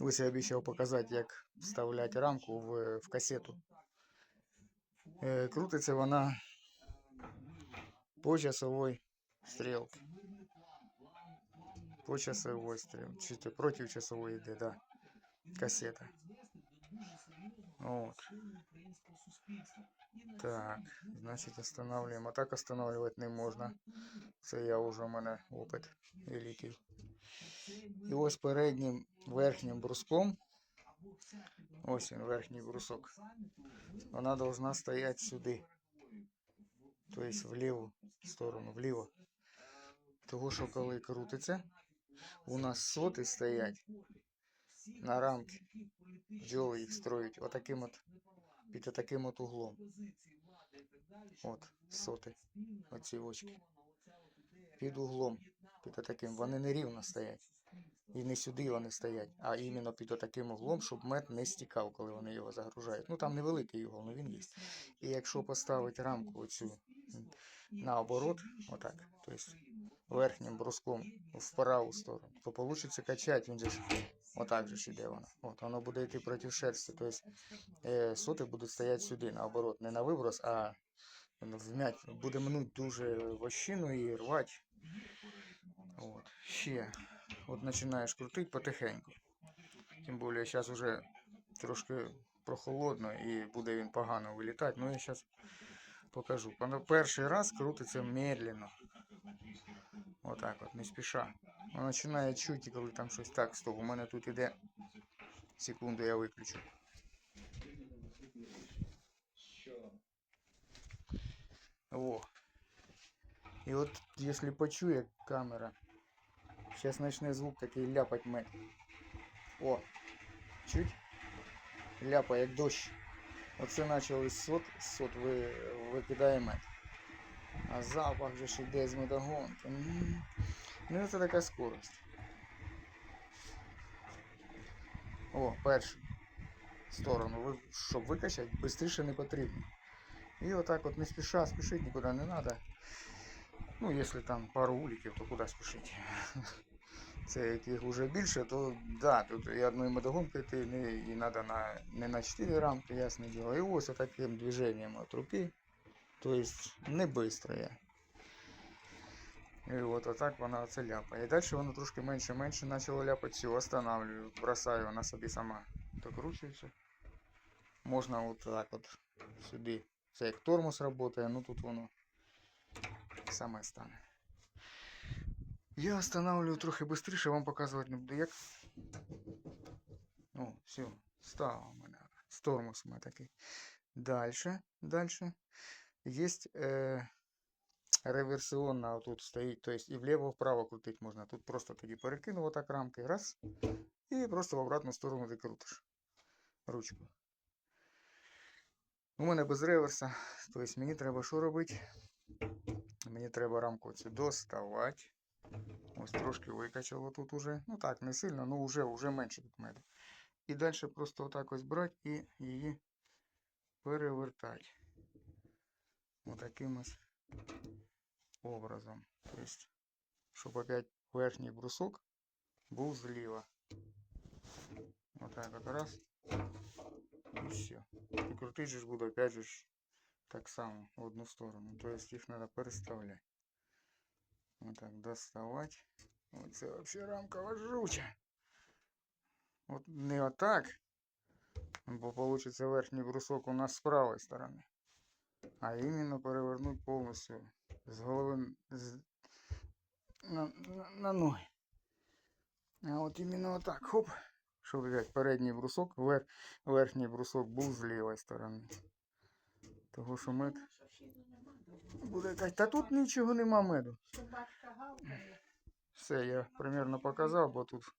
Ось я обіцяв показати, як вставляти рамку в, в касету. Е, крутиться вона по часовой стрілці. По часовой стрілці. Чи то проти часової йде, да. Касета. Вот. Так, значить останавливаємо. А так останавливати не можна. Це я вже у мене опит великий. І ось переднім верхнім бруском. Ось він, верхній брусок. Вона должна стояти сюди. Тобто в ліву сторону, вліво. Того, що коли крутиться, у нас соти стоять на рамки. Бджоли їх строють отаким от, під таким от углом. От, соти, оці очки. Під углом, під таким. Вони не рівно стоять. І не сюди вони стоять, а іменно під таким углом, щоб мед не стікав, коли вони його загружають. Ну там невеликий угол, але він є. І якщо поставити рамку оцю наоборот, отак, тобто верхнім бруском в праву сторону, то вийде качати, він же ж отак же ж іде воно. От, воно буде йти проти шерсті. Тобто е, соти будуть стояти сюди, наоборот, не на виброс, а вмять, буде мнуть дуже вощину і рвати. От. Ще от починаєш крутити потихеньку. Тим більше зараз вже трошки прохолодно і буде він погано вилітати. Ну я зараз покажу. Перший раз крутиться медленно. Отак от, не спіша. Воно починає чути, коли там щось так, стоп. У мене тут іде. Секунду я виключу. О. І от, якщо почує камера, зараз почне звук такий ляпать мед. О, чуть? Ляпа, як дощ. Оце почали сот, сот ви, викидає. А запах же ж іде з. Ну це така скорость. О, першу сторону, щоб викачати, швидше не потрібно. І отак от не спіша, спішити нікуди не треба. Ну, якщо там пару уліків, то куди спішити? Це яких вже більше, то да, тут і одною медогонкою ти не, і треба на, не на 4 рамки, ясне діло. І ось таким движенням от руки. Тобто не швидко. І от отак вона оце ляпає. І далі воно трошки менше-менше почало ляпати, все, останавливаю, бросаю, вона собі сама докручується. Можна от так от сюди. Це як тормоз працює, ну тут воно саме стане. Я останавливаю трохи швидше, вам показувати не буду як. О, все, стало у мене. З тормоз у мене такий. Дальше, дальше. Есть э, реверсіонна тут стоїть, то есть і вліво, вправо крутить можна. Тут просто тоді перекинув отак рамки, раз, і просто в обратну сторону ти крутиш ручку. У мене без реверса, тобто мені треба що робити? Мені треба рамку цю доставати. Ось трошки викачало тут уже. Ну так, не сильно, ну вже, вже менше тут меду. І далі просто отак ось брати і її перевертати. Отаким ось образом. Тобто, щоб опять верхній брусок був зліва. Отак от раз. І все. Крутить же буду опять же так само в одну сторону. Тобто їх треба переставляти. Отак доставати. Оце вообще рамка важуча. От не отак. Бо получится верхній брусок у нас з правої сторони. А іменно перевернуть повністю з голови з... На, на, на ноги. А от іменно отак, хоп. Щоб взяти передній брусок, вер, верхній брусок був з лівої сторони. Того що мед буде. Та тут нічого нема меду. Все, я примерно показав, бо тут